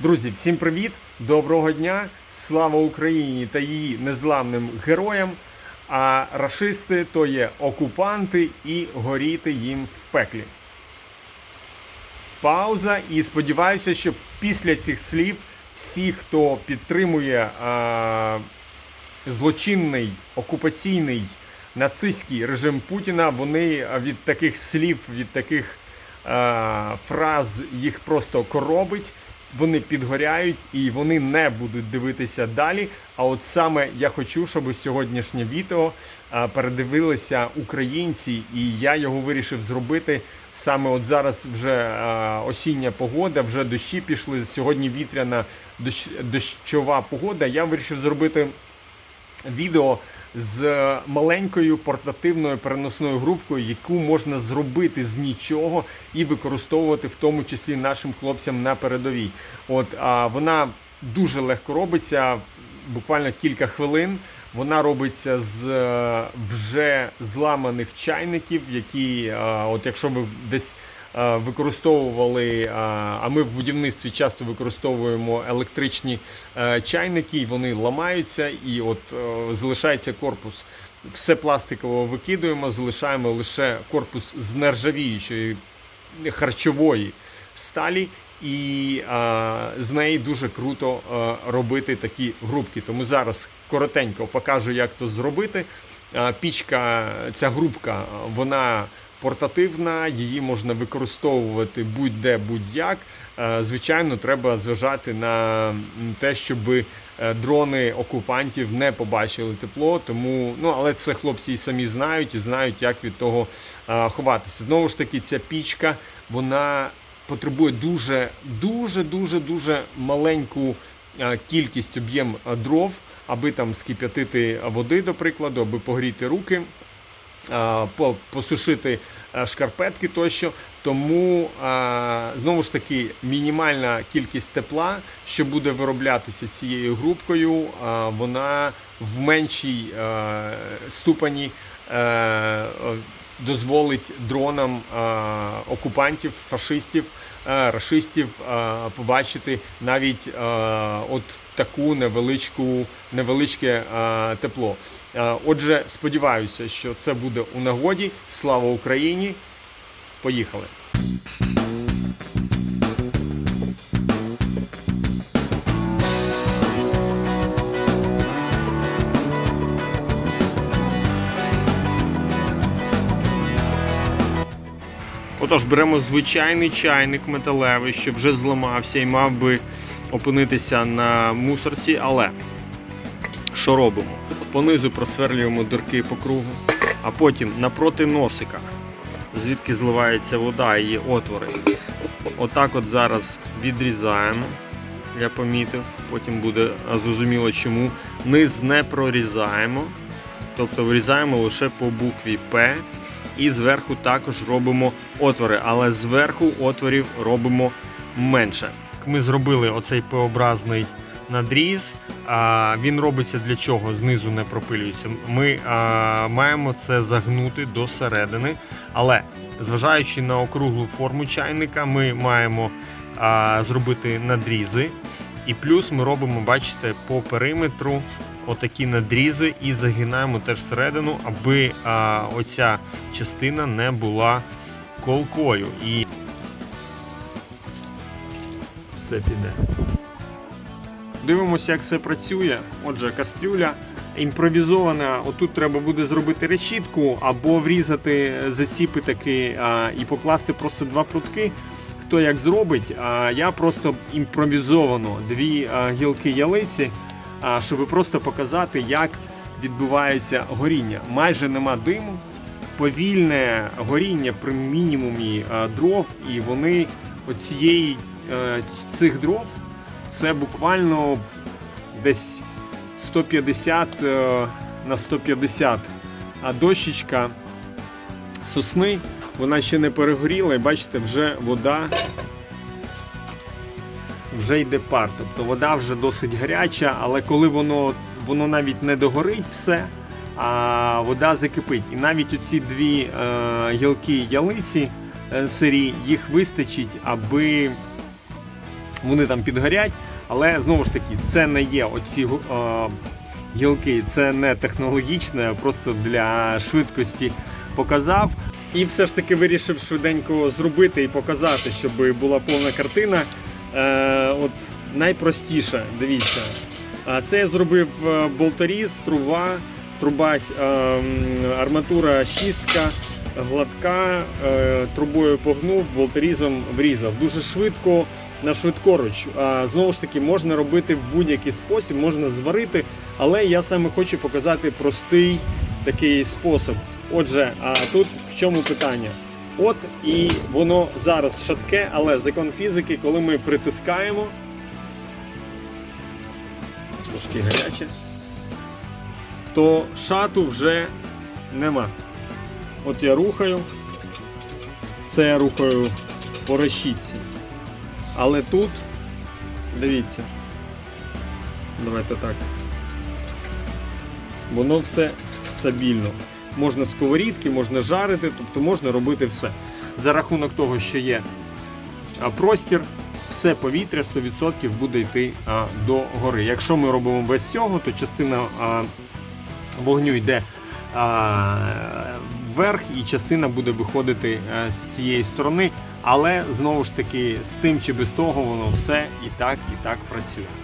Друзі, всім привіт! Доброго дня! Слава Україні та її незламним героям! А рашисти то є окупанти і горіти їм в пеклі. Пауза, і сподіваюся, що після цих слів всі, хто підтримує а, злочинний окупаційний нацистський режим Путіна, вони від таких слів, від таких а, фраз їх просто коробить. Вони підгоряють і вони не будуть дивитися далі. А от саме я хочу, щоб сьогоднішнє відео передивилися українці, і я його вирішив зробити саме от зараз вже осіння погода, вже дощі пішли. Сьогодні вітряна дощ, дощова погода. Я вирішив зробити відео з маленькою портативною переносною групкою, яку можна зробити з нічого і використовувати в тому числі нашим хлопцям на передовій. От а вона дуже легко робиться, буквально кілька хвилин. Вона робиться з е, вже зламаних чайників, які, е, от якщо ви десь використовували, е, а ми в будівництві часто використовуємо електричні е, чайники, і вони ламаються, і от е, залишається корпус. Все пластиково викидуємо, залишаємо лише корпус з нержавіючої харчової сталі, і а, з неї дуже круто а, робити такі грубки. Тому зараз коротенько покажу, як то зробити. А, пічка, ця грубка, вона портативна, її можна використовувати будь-де, будь-як. Е, Звичайно, треба зважати на те, щоб дрони окупантів не побачили тепло. Тому, ну але це хлопці і самі знають і знають, як від того е, ховатися. Знову ж таки, ця пічка вона потребує дуже, дуже, дуже, дуже маленьку е, кількість об'єм е, дров, аби там скип'ятити води, до прикладу, аби погріти руки посушити шкарпетки тощо. Тому знову ж таки мінімальна кількість тепла, що буде вироблятися цією грубкою, вона в меншій ступені е, е, дозволить дронам окупантів, фашистів, е, рашистів е, побачити навіть е, от таку невеличку, невеличке е, тепло. Е, Отже, сподіваюся, що це буде у нагоді. Слава Україні! Поїхали! Отож, беремо звичайний чайник металевий, що вже зламався і мав би опинитися на мусорці, але що робимо? Понизу просверлюємо дірки по кругу, а потім напроти носика, звідки зливається вода, і є отвори. Отак от зараз відрізаємо. Я помітив, потім буде зрозуміло чому. Низ не прорізаємо, тобто вирізаємо лише по букві П. І зверху також робимо отвори, але зверху отворів робимо менше. Ми зробили оцей П-образний надріз. А він робиться для чого? Знизу не пропилюється. Ми а, маємо це загнути до середини, але зважаючи на округлу форму чайника, ми маємо а, зробити надрізи. І плюс ми робимо, бачите, по периметру отакі надрізи і загинаємо теж всередину, аби а, оця частина не була колкою. І все піде. Дивимося, як все працює. Отже, кастрюля імпровізована. Отут треба буде зробити решітку або врізати заціпи таки і покласти просто два прутки. Хто як зробить, а я просто імпровізовано дві гілки ялиці, щоб просто показати, як відбувається горіння. Майже нема диму, повільне горіння при мінімумі дров, і вони оцієї е, цих дров це буквально десь 150 е, на 150 а дощечка сосни, вона ще не перегоріла, і бачите, вже вода вже йде пар. Тобто вода вже досить гаряча, але коли воно, воно навіть не догорить все, а вода закипить. І навіть оці дві е, гілки ялиці е, сирі, їх вистачить, аби вони там підгорять, але знову ж таки, це не є оці е, гілки, це не технологічне, просто для швидкості показав. І все ж таки вирішив швиденько зробити і показати, щоб була повна картина. Е, от найпростіше, дивіться. А це я зробив е, болторіз, труба, труба, е, арматура шістка, гладка, е, трубою погнув, болторізом врізав. Дуже швидко на швидкоруч. А, знову ж таки, можна робити в будь-який спосіб, можна зварити, але я саме хочу показати простий такий спосіб. Отже, а тут в чому питання? От і воно зараз шатке, але закон фізики, коли ми притискаємо, трошки гаряче, то шату вже нема. От я рухаю, це я рухаю по решітці. Але тут, дивіться, давайте так. Воно все стабільно. Можна сковорідки, можна жарити, тобто можна робити все. За рахунок того, що є простір, все повітря 100% буде йти до гори. Якщо ми робимо без цього, то частина вогню йде вверх і частина буде виходити з цієї сторони. Але знову ж таки, з тим чи без того, воно все і так, і так працює.